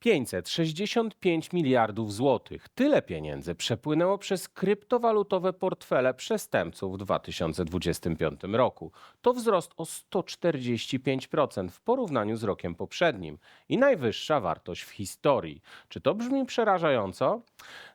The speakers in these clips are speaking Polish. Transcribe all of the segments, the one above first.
565 miliardów złotych. Tyle pieniędzy przepłynęło przez kryptowalutowe portfele przestępców w 2025 roku. To wzrost o 145% w porównaniu z rokiem poprzednim i najwyższa wartość w historii. Czy to brzmi przerażająco?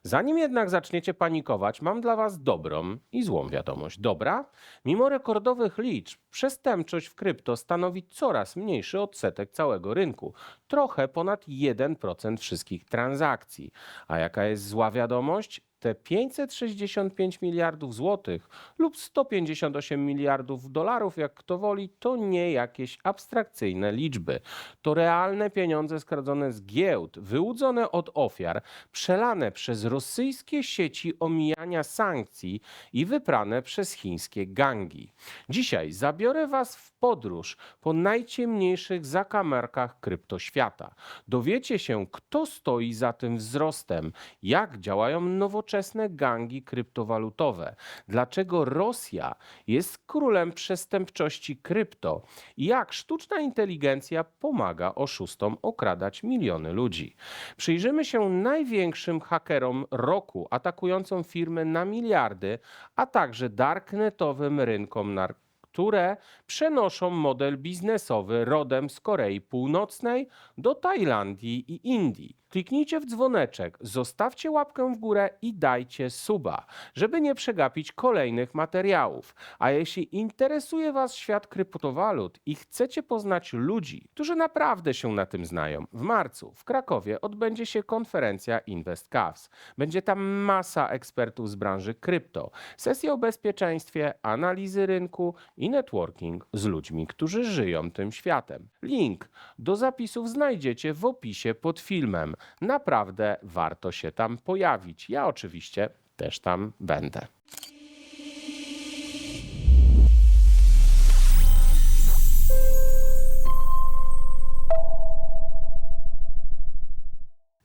Zanim jednak zaczniecie panikować, mam dla Was dobrą i złą wiadomość. Dobra? Mimo rekordowych liczb, przestępczość w krypto stanowi coraz mniejszy odsetek całego rynku. Trochę ponad 1% wszystkich transakcji. A jaka jest zła wiadomość? Te 565 miliardów złotych lub 158 miliardów dolarów, jak kto woli, to nie jakieś abstrakcyjne liczby. To realne pieniądze skradzone z giełd, wyłudzone od ofiar, przelane przez rosyjskie sieci omijania sankcji i wyprane przez chińskie gangi. Dzisiaj zabiorę Was w podróż po najciemniejszych zakamarkach kryptoświata. Dowiecie się, kto stoi za tym wzrostem, jak działają nowoczesne gangi kryptowalutowe, dlaczego Rosja jest królem przestępczości krypto jak sztuczna inteligencja pomaga oszustom okradać miliony ludzi. Przyjrzymy się największym hakerom roku, atakującym firmy na miliardy, a także darknetowym rynkom narkotyków które przenoszą model biznesowy rodem z Korei Północnej do Tajlandii i Indii. Kliknijcie w dzwoneczek, zostawcie łapkę w górę i dajcie suba, żeby nie przegapić kolejnych materiałów. A jeśli interesuje Was świat kryptowalut i chcecie poznać ludzi, którzy naprawdę się na tym znają, w marcu w Krakowie odbędzie się konferencja InvestCavs. Będzie tam masa ekspertów z branży krypto, sesje o bezpieczeństwie, analizy rynku i networking z ludźmi, którzy żyją tym światem. Link do zapisów znajdziecie w opisie pod filmem. Naprawdę warto się tam pojawić. Ja oczywiście też tam będę.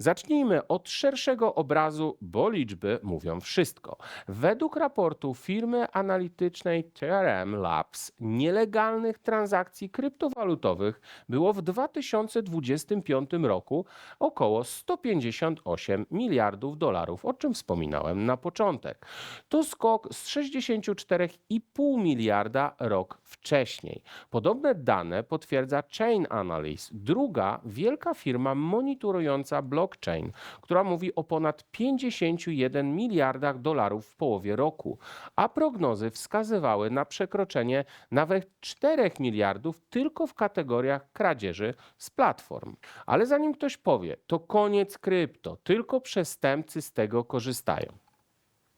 Zacznijmy od szerszego obrazu, bo liczby mówią wszystko. Według raportu firmy analitycznej TRM Labs nielegalnych transakcji kryptowalutowych było w 2025 roku około 158 miliardów dolarów, o czym wspominałem na początek. To skok z 64,5 miliarda rok wcześniej. Podobne dane potwierdza Chain Analyst, druga wielka firma monitorująca blockchain, która mówi o ponad 51 miliardach dolarów w połowie roku, a prognozy wskazywały na przekroczenie nawet 4 miliardów tylko w kategoriach kradzieży z platform. Ale zanim ktoś powie, to koniec krypto, tylko przestępcy z tego korzystają.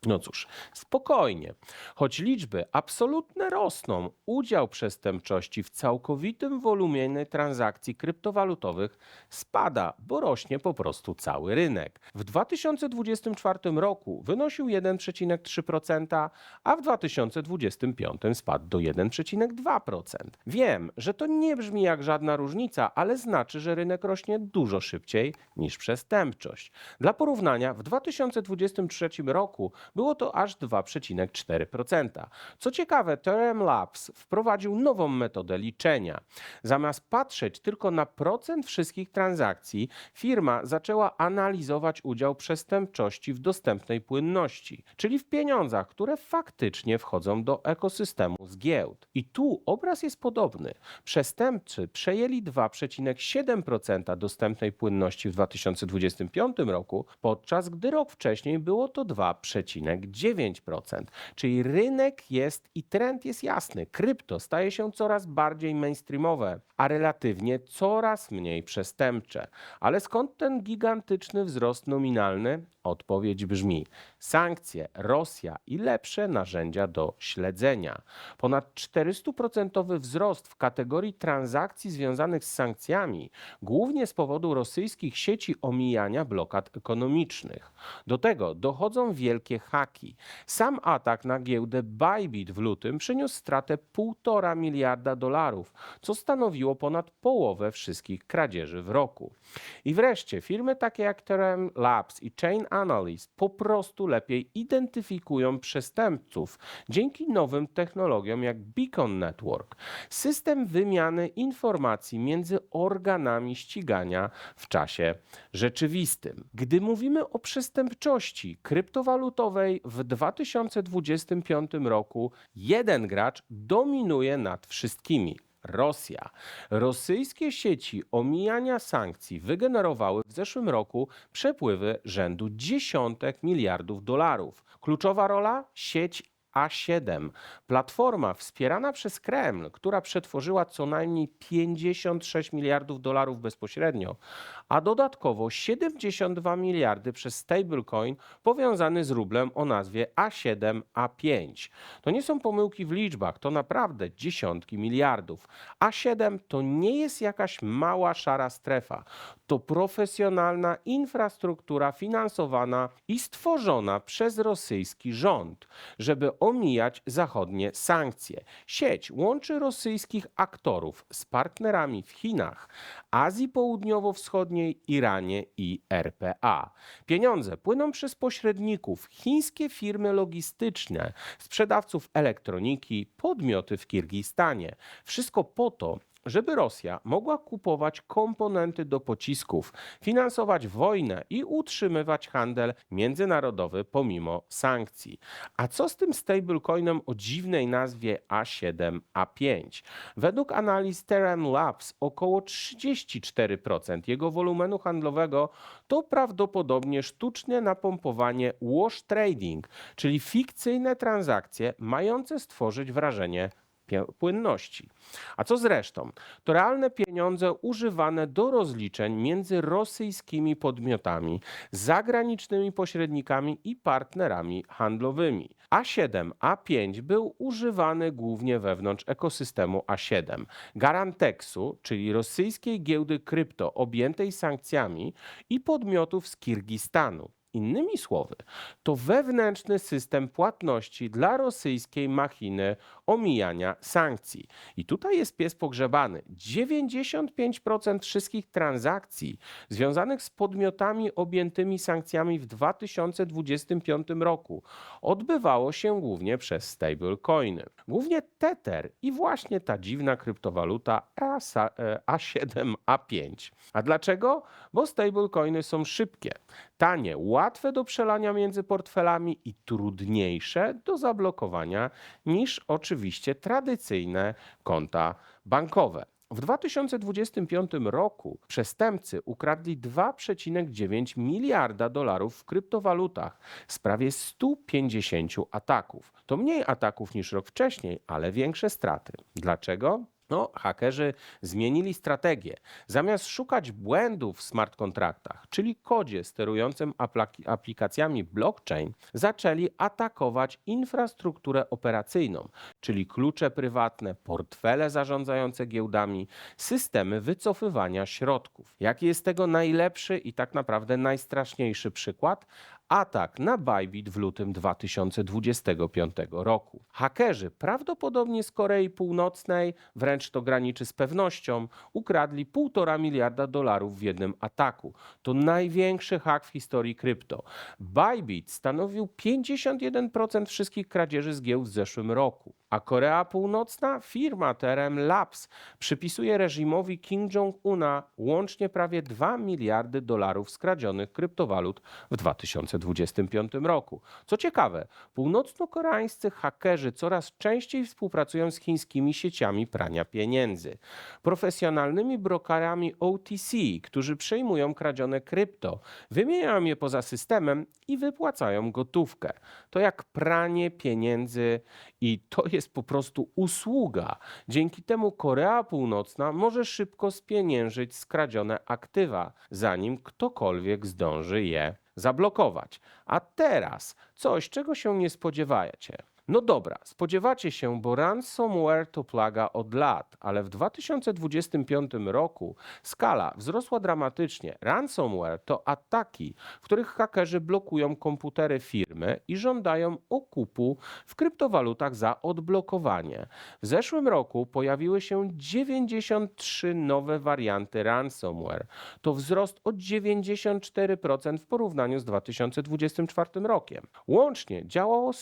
No cóż, spokojnie. Choć liczby absolutne rosną, udział przestępczości w całkowitym wolumienie transakcji kryptowalutowych spada, bo rośnie po prostu cały rynek. W 2024 roku wynosił 1,3%, a w 2025 spadł do 1,2%. Wiem, że to nie brzmi jak żadna różnica, ale znaczy, że rynek rośnie dużo szybciej niż przestępczość. Dla porównania, w 2023 roku było to aż 2,4%. Co ciekawe, TRM Labs wprowadził nową metodę liczenia. Zamiast patrzeć tylko na procent wszystkich transakcji, firma zaczęła analizować udział przestępczości w dostępnej płynności, czyli w pieniądzach, które faktycznie wchodzą do ekosystemu z giełd. I tu obraz jest podobny. Przestępcy przejęli 2,7% dostępnej płynności w 2025 roku, podczas gdy rok wcześniej było to 2,9%. Czyli rynek jest i trend jest jasny. Krypto staje się coraz bardziej mainstreamowe, a relatywnie coraz mniej przestępcze. Ale skąd ten gigantyczny wzrost nominalny? Odpowiedź brzmi: sankcje, Rosja i lepsze narzędzia do śledzenia. Ponad 400% wzrost w kategorii transakcji związanych z sankcjami, głównie z powodu rosyjskich sieci omijania blokad ekonomicznych. Do tego dochodzą wielkie haki. Sam atak na giełdę Bybit w lutym przyniósł stratę 1,5 miliarda dolarów, co stanowiło ponad połowę wszystkich kradzieży w roku. I wreszcie firmy takie jak Terem Labs i Chain Analyst po prostu lepiej identyfikują przestępców dzięki nowym technologiom jak Beacon Network, system wymiany informacji między organami ścigania w czasie rzeczywistym. Gdy mówimy o przestępczości kryptowalutowej w 2025 roku, jeden gracz dominuje nad wszystkimi. Rosja. Rosyjskie sieci omijania sankcji wygenerowały w zeszłym roku przepływy rzędu dziesiątek miliardów dolarów. Kluczowa rola sieć A7, platforma wspierana przez Kreml, która przetworzyła co najmniej 56 miliardów dolarów bezpośrednio, a dodatkowo 72 miliardy przez stablecoin powiązany z rublem o nazwie A7A5. To nie są pomyłki w liczbach, to naprawdę dziesiątki miliardów. A7 to nie jest jakaś mała szara strefa. To profesjonalna infrastruktura finansowana i stworzona przez rosyjski rząd, żeby omijać zachodnie sankcje. Sieć łączy rosyjskich aktorów z partnerami w Chinach, Azji Południowo-Wschodniej, Iranie i RPA. Pieniądze płyną przez pośredników, chińskie firmy logistyczne, sprzedawców elektroniki, podmioty w Kirgistanie. Wszystko po to, żeby Rosja mogła kupować komponenty do pocisków, finansować wojnę i utrzymywać handel międzynarodowy pomimo sankcji. A co z tym stablecoinem o dziwnej nazwie A7A5? Według analiz Terran Labs około 34% jego wolumenu handlowego to prawdopodobnie sztucznie napompowanie wash trading, czyli fikcyjne transakcje mające stworzyć wrażenie płynności. A co z resztą? To realne pieniądze używane do rozliczeń między rosyjskimi podmiotami, zagranicznymi pośrednikami i partnerami handlowymi. A7, A5 był używany głównie wewnątrz ekosystemu A7. Garantexu, czyli rosyjskiej giełdy krypto objętej sankcjami i podmiotów z Kirgistanu. Innymi słowy, to wewnętrzny system płatności dla rosyjskiej machiny omijania sankcji. I tutaj jest pies pogrzebany. 95% wszystkich transakcji związanych z podmiotami objętymi sankcjami w 2025 roku odbywało się głównie przez stablecoiny. Głównie Tether i właśnie ta dziwna kryptowaluta ASA- e, A7, A5. A dlaczego? Bo stablecoiny są szybkie, tanie, łatwe do przelania między portfelami i trudniejsze do zablokowania niż oczywiście tradycyjne konta bankowe. W 2025 roku przestępcy ukradli 2,9 miliarda dolarów w kryptowalutach z prawie 150 ataków. To mniej ataków niż rok wcześniej, ale większe straty. Dlaczego? No, hakerzy zmienili strategię. Zamiast szukać błędów w smart kontraktach, czyli kodzie sterującym aplikacjami blockchain, zaczęli atakować infrastrukturę operacyjną, czyli klucze prywatne, portfele zarządzające giełdami, systemy wycofywania środków. Jaki jest tego najlepszy i tak naprawdę najstraszniejszy przykład? Atak na Bybit w lutym 2025 roku. Hakerzy, prawdopodobnie z Korei Północnej, wręcz to graniczy z pewnością, ukradli 1,5 miliarda dolarów w jednym ataku. To największy hak w historii krypto. Bybit stanowił 51% wszystkich kradzieży z giełd w zeszłym roku. A Korea Północna, firma TRM Labs, przypisuje reżimowi Kim Jong-una łącznie prawie 2 miliardy dolarów skradzionych kryptowalut w 2025 roku. Co ciekawe, północno-koreańscy hakerzy coraz częściej współpracują z chińskimi sieciami prania pieniędzy. Profesjonalnymi brokerami OTC, którzy przejmują kradzione krypto, wymieniają je poza systemem i wypłacają gotówkę. To jak pranie pieniędzy i to jest po prostu usługa. Dzięki temu Korea Północna może szybko spieniężyć skradzione aktywa, zanim ktokolwiek zdąży je zablokować. A teraz coś, czego się nie spodziewacie. No dobra, spodziewacie się, bo ransomware to plaga od lat, ale w 2025 roku skala wzrosła dramatycznie. Ransomware to ataki, w których hakerzy blokują komputery firmy i żądają okupu w kryptowalutach za odblokowanie. W zeszłym roku pojawiły się 93 nowe warianty ransomware. To wzrost o 94% w porównaniu z 2024 rokiem. Łącznie działało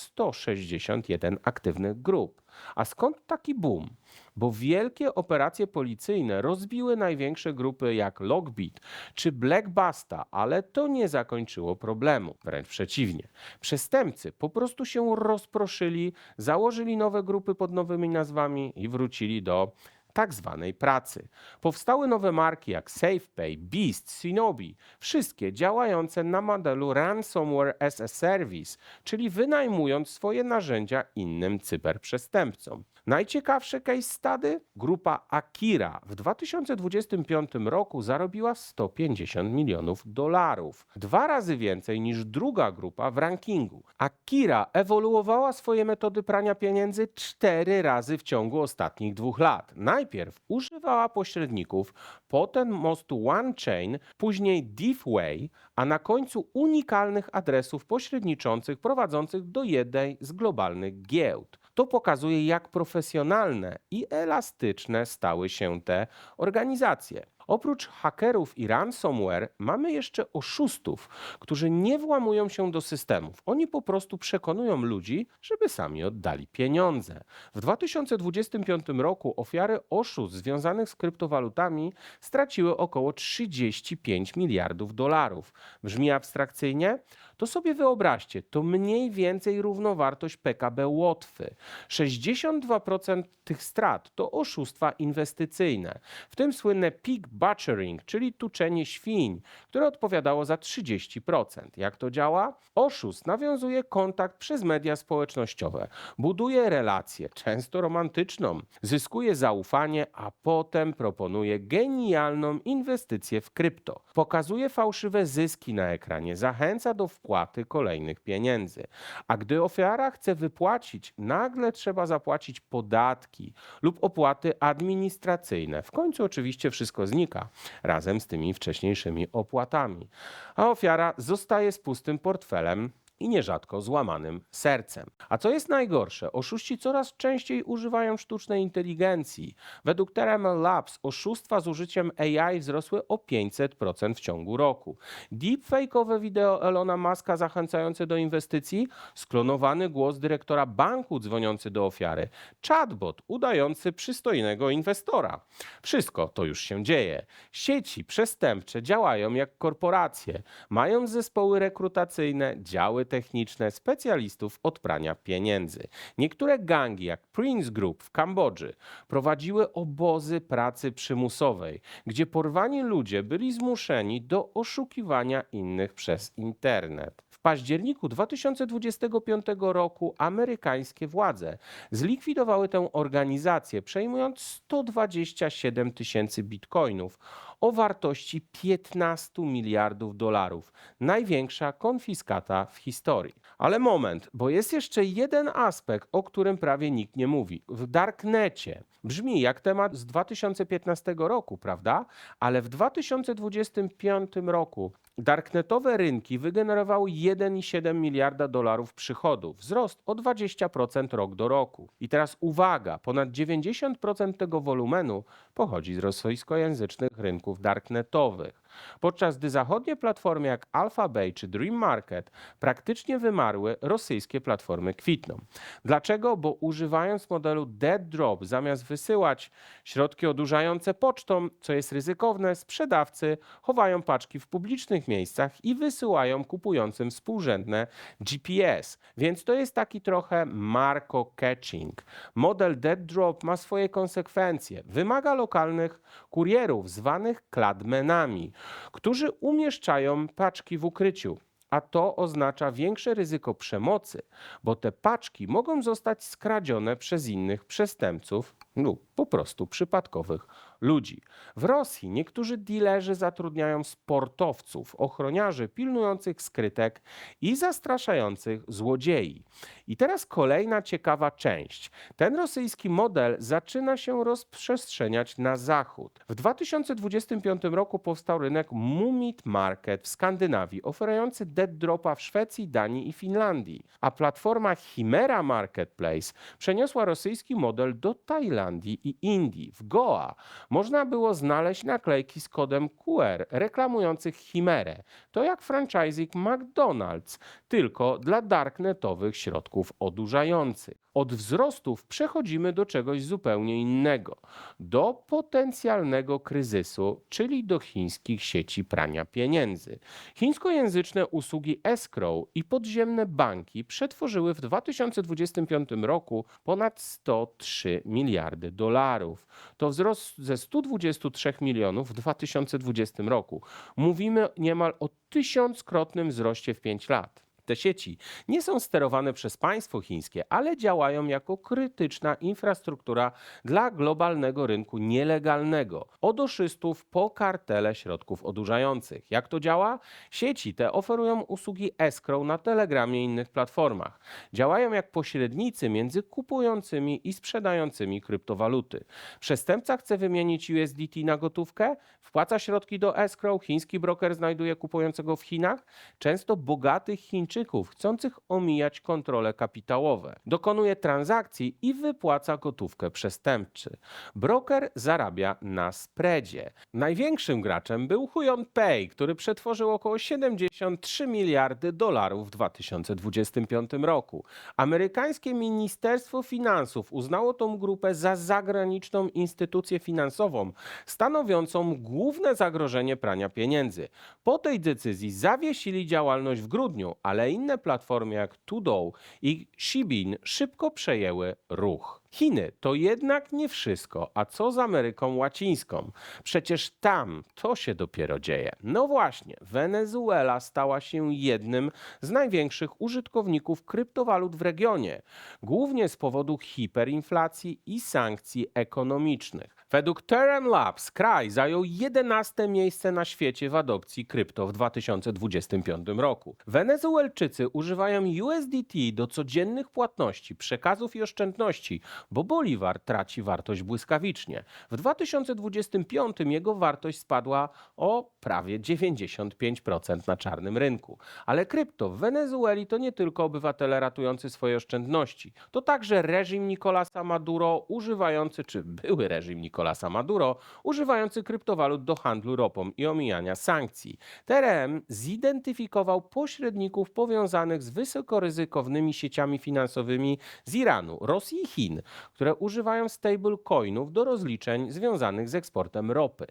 161 aktywnych grup. A skąd taki boom? Bo wielkie operacje policyjne rozbiły największe grupy jak Lockbit czy Blackbusta, ale to nie zakończyło problemu. Wręcz przeciwnie. Przestępcy po prostu się rozproszyli, założyli nowe grupy pod nowymi nazwami i wrócili do tak zwanej pracy. Powstały nowe marki jak SafePay, Beast, Shinobi, wszystkie działające na modelu Ransomware as a Service, czyli wynajmując swoje narzędzia innym cyberprzestępcom. Najciekawsze case study? Grupa Akira w 2025 roku zarobiła 150 milionów dolarów. Dwa razy więcej niż druga grupa w rankingu. Akira ewoluowała swoje metody prania pieniędzy cztery razy w ciągu ostatnich dwóch lat. Najpierw używała pośredników, potem mostu OneChain, później DeepWay, a na końcu unikalnych adresów pośredniczących prowadzących do jednej z globalnych giełd. To pokazuje, jak profesjonalne i elastyczne stały się te organizacje. Oprócz hakerów i ransomware mamy jeszcze oszustów, którzy nie włamują się do systemów. Oni po prostu przekonują ludzi, żeby sami oddali pieniądze. W 2025 roku ofiary oszustw związanych z kryptowalutami straciły około 35 miliardów dolarów. Brzmi abstrakcyjnie? To sobie wyobraźcie, to mniej więcej równowartość PKB Łotwy. 62% tych strat to oszustwa inwestycyjne, w tym słynne pig butchering, czyli tuczenie świń, które odpowiadało za 30%. Jak to działa? Oszust nawiązuje kontakt przez media społecznościowe, buduje relację, często romantyczną, zyskuje zaufanie, a potem proponuje genialną inwestycję w krypto. Pokazuje fałszywe zyski na ekranie, zachęca do wpłaty kolejnych pieniędzy. A gdy ofiara chce wypłacić, nagle trzeba zapłacić podatki lub opłaty administracyjne. W końcu oczywiście wszystko znika razem z tymi wcześniejszymi opłatami, a ofiara zostaje z pustym portfelem i nierzadko złamanym sercem. A co jest najgorsze, oszuści coraz częściej używają sztucznej inteligencji. Według TRML Labs oszustwa z użyciem AI wzrosły o 500% w ciągu roku. Deepfake'owe wideo Elona Muska zachęcające do inwestycji, sklonowany głos dyrektora banku dzwoniący do ofiary, chatbot udający przystojnego inwestora. Wszystko to już się dzieje. Sieci przestępcze działają jak korporacje, mają zespoły rekrutacyjne, działy techniczne specjalistów od prania pieniędzy. Niektóre gangi, jak Prince Group w Kambodży, prowadziły obozy pracy przymusowej, gdzie porwani ludzie byli zmuszeni do oszukiwania innych przez internet. W październiku 2025 roku amerykańskie władze zlikwidowały tę organizację, przejmując 127 tysięcy bitcoinów o wartości 15 miliardów dolarów. Największa konfiskata w historii. Ale moment, bo jest jeszcze jeden aspekt, o którym prawie nikt nie mówi. W darknecie. Brzmi jak temat z 2015 roku, prawda? Ale w 2025 roku darknetowe rynki wygenerowały 1,7 miliarda dolarów przychodów, wzrost o 20% rok do roku. I teraz uwaga, ponad 90% tego wolumenu pochodzi z rosyjskojęzycznych rynków darknetowych. Podczas gdy zachodnie platformy jak Alphabay czy Dream Market praktycznie wymarły, rosyjskie platformy kwitną. Dlaczego? Bo używając modelu dead drop zamiast wysyłać środki odurzające pocztą, co jest ryzykowne, sprzedawcy chowają paczki w publicznych miejscach i wysyłają kupującym współrzędne GPS. Więc to jest taki trochę marco catching. Model dead drop ma swoje konsekwencje. Wymaga lokalnych kurierów zwanych kladmenami, którzy umieszczają paczki w ukryciu. A to oznacza większe ryzyko przemocy, bo te paczki mogą zostać skradzione przez innych przestępców lub po prostu przypadkowych ludzi. W Rosji niektórzy dilerzy zatrudniają sportowców, ochroniarzy pilnujących skrytek i zastraszających złodziei. I teraz kolejna ciekawa część. Ten rosyjski model zaczyna się rozprzestrzeniać na zachód. W 2025 roku powstał rynek Mumit Market w Skandynawii, oferujący dead dropa w Szwecji, Danii i Finlandii. A platforma Chimera Marketplace przeniosła rosyjski model do Tajlandii i Indii. W Goa można było znaleźć naklejki z kodem QR reklamujących Chimerę. To jak franchising McDonald's, tylko dla darknetowych środków odurzających. Od wzrostów przechodzimy do czegoś zupełnie innego. Do potencjalnego kryzysu, czyli do chińskich sieci prania pieniędzy. Chińskojęzyczne usługi escrow i podziemne banki przetworzyły w 2025 roku ponad 103 miliardy dolarów. To wzrost ze 123 milionów w 2020 roku. Mówimy niemal o tysiąckrotnym wzroście w 5 lat. Te sieci nie są sterowane przez państwo chińskie, ale działają jako krytyczna infrastruktura dla globalnego rynku nielegalnego, od oszustów po kartele środków odurzających. Jak to działa? Sieci te oferują usługi escrow na Telegramie i innych platformach. Działają jak pośrednicy między kupującymi i sprzedającymi kryptowaluty. Przestępca chce wymienić USDT na gotówkę, wpłaca środki do escrow, chiński broker znajduje kupującego w Chinach, często bogatych Chińczyków, chcących omijać kontrole kapitałowe. Dokonuje transakcji i wypłaca gotówkę przestępczy. Broker zarabia na spreadzie. Największym graczem był Huion Pay, który przetworzył około 73 miliardy dolarów w 2025 roku. Amerykańskie Ministerstwo Finansów uznało tą grupę za zagraniczną instytucję finansową, stanowiącą główne zagrożenie prania pieniędzy. Po tej decyzji zawiesili działalność w grudniu, ale inne platformy jak Tudo i Shibin szybko przejęły ruch. Chiny to jednak nie wszystko, a co z Ameryką Łacińską? Przecież tam to się dopiero dzieje. No właśnie, Wenezuela stała się jednym z największych użytkowników kryptowalut w regionie, głównie z powodu hiperinflacji i sankcji ekonomicznych. Według Terran Labs kraj zajął 11 miejsce na świecie w adopcji krypto w 2025 roku. Wenezuelczycy używają USDT do codziennych płatności, przekazów i oszczędności, bo boliwar traci wartość błyskawicznie. W 2025 jego wartość spadła o prawie 95% na czarnym rynku. Ale krypto w Wenezueli to nie tylko obywatele ratujący swoje oszczędności, to także reżim Nicolasa Maduro używający, czy były reżim Nicolasa Maduro, używający kryptowalut do handlu ropą i omijania sankcji. TRM zidentyfikował pośredników powiązanych z wysokoryzykownymi sieciami finansowymi z Iranu, Rosji i Chin, które używają stablecoinów do rozliczeń związanych z eksportem ropy.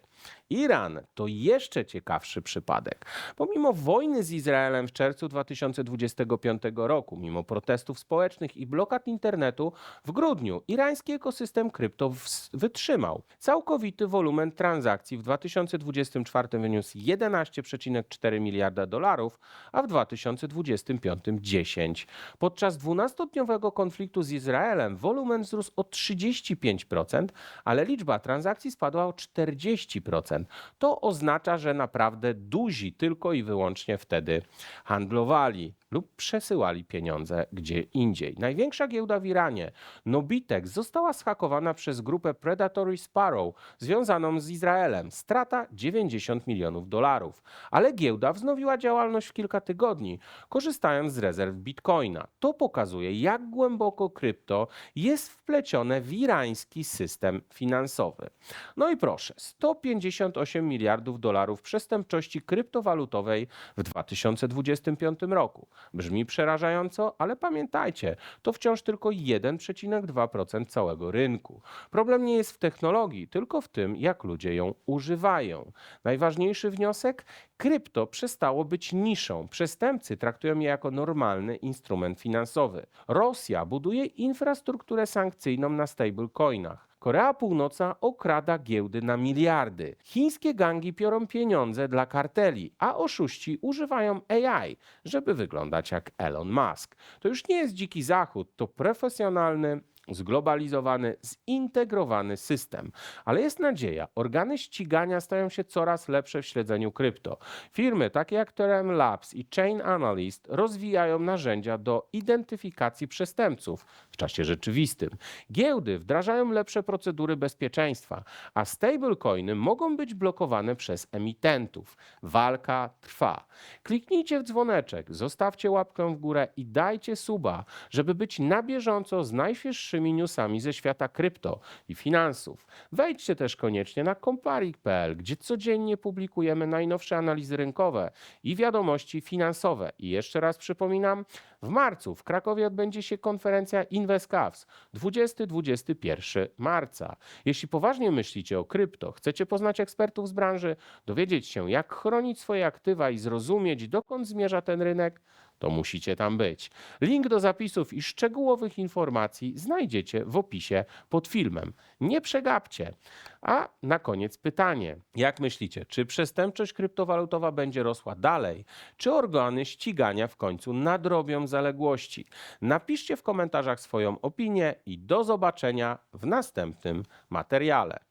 Iran to jeszcze ciekawszy przypadek. Pomimo wojny z Izraelem w czerwcu 2025 roku, mimo protestów społecznych i blokad internetu, w grudniu irański ekosystem krypto ws- Całkowity wolumen transakcji w 2024 wyniósł 11,4 miliarda dolarów, a w 2025 10. Podczas 12-dniowego konfliktu z Izraelem wolumen wzrósł o 35%, ale liczba transakcji spadła o 40%. To oznacza, że naprawdę duzi tylko i wyłącznie wtedy handlowali lub przesyłali pieniądze gdzie indziej. Największa giełda w Iranie, Nobitex, została schakowana przez grupę Predatory Sparrow związaną z Izraelem. Strata 90 milionów dolarów. Ale giełda wznowiła działalność w kilka tygodni, korzystając z rezerw bitcoina. To pokazuje, jak głęboko krypto jest wplecione w irański system finansowy. No i proszę, 158 miliardów dolarów przestępczości kryptowalutowej w 2025 roku. Brzmi przerażająco, ale pamiętajcie, to wciąż tylko 1,2% całego rynku. Problem nie jest w technologii, tylko w tym, jak ludzie ją używają. Najważniejszy wniosek? Krypto przestało być niszą. Przestępcy traktują je jako normalny instrument finansowy. Rosja buduje infrastrukturę sankcyjną na stablecoinach. Korea Północna okrada giełdy na miliardy. Chińskie gangi piorą pieniądze dla karteli, a oszuści używają AI, żeby wyglądać jak Elon Musk. To już nie jest dziki zachód, to profesjonalny zglobalizowany, zintegrowany system. Ale jest nadzieja. Organy ścigania stają się coraz lepsze w śledzeniu krypto. Firmy takie jak Terem Labs i Chain Analyst rozwijają narzędzia do identyfikacji przestępców w czasie rzeczywistym. Giełdy wdrażają lepsze procedury bezpieczeństwa, a stablecoiny mogą być blokowane przez emitentów. Walka trwa. Kliknijcie w dzwoneczek, zostawcie łapkę w górę i dajcie suba, żeby być na bieżąco z najświeższymi newsami ze świata krypto i finansów. Wejdźcie też koniecznie na comparik.pl, gdzie codziennie publikujemy najnowsze analizy rynkowe i wiadomości finansowe. I jeszcze raz przypominam, w marcu w Krakowie odbędzie się konferencja InvestCavs 20-21 marca. Jeśli poważnie myślicie o krypto, chcecie poznać ekspertów z branży, dowiedzieć się jak chronić swoje aktywa i zrozumieć dokąd zmierza ten rynek, to musicie tam być. Link do zapisów i szczegółowych informacji znajdziecie w opisie pod filmem. Nie przegapcie. A na koniec pytanie. Jak myślicie, czy przestępczość kryptowalutowa będzie rosła dalej, czy organy ścigania w końcu nadrobią zaległości? Napiszcie w komentarzach swoją opinię i do zobaczenia w następnym materiale.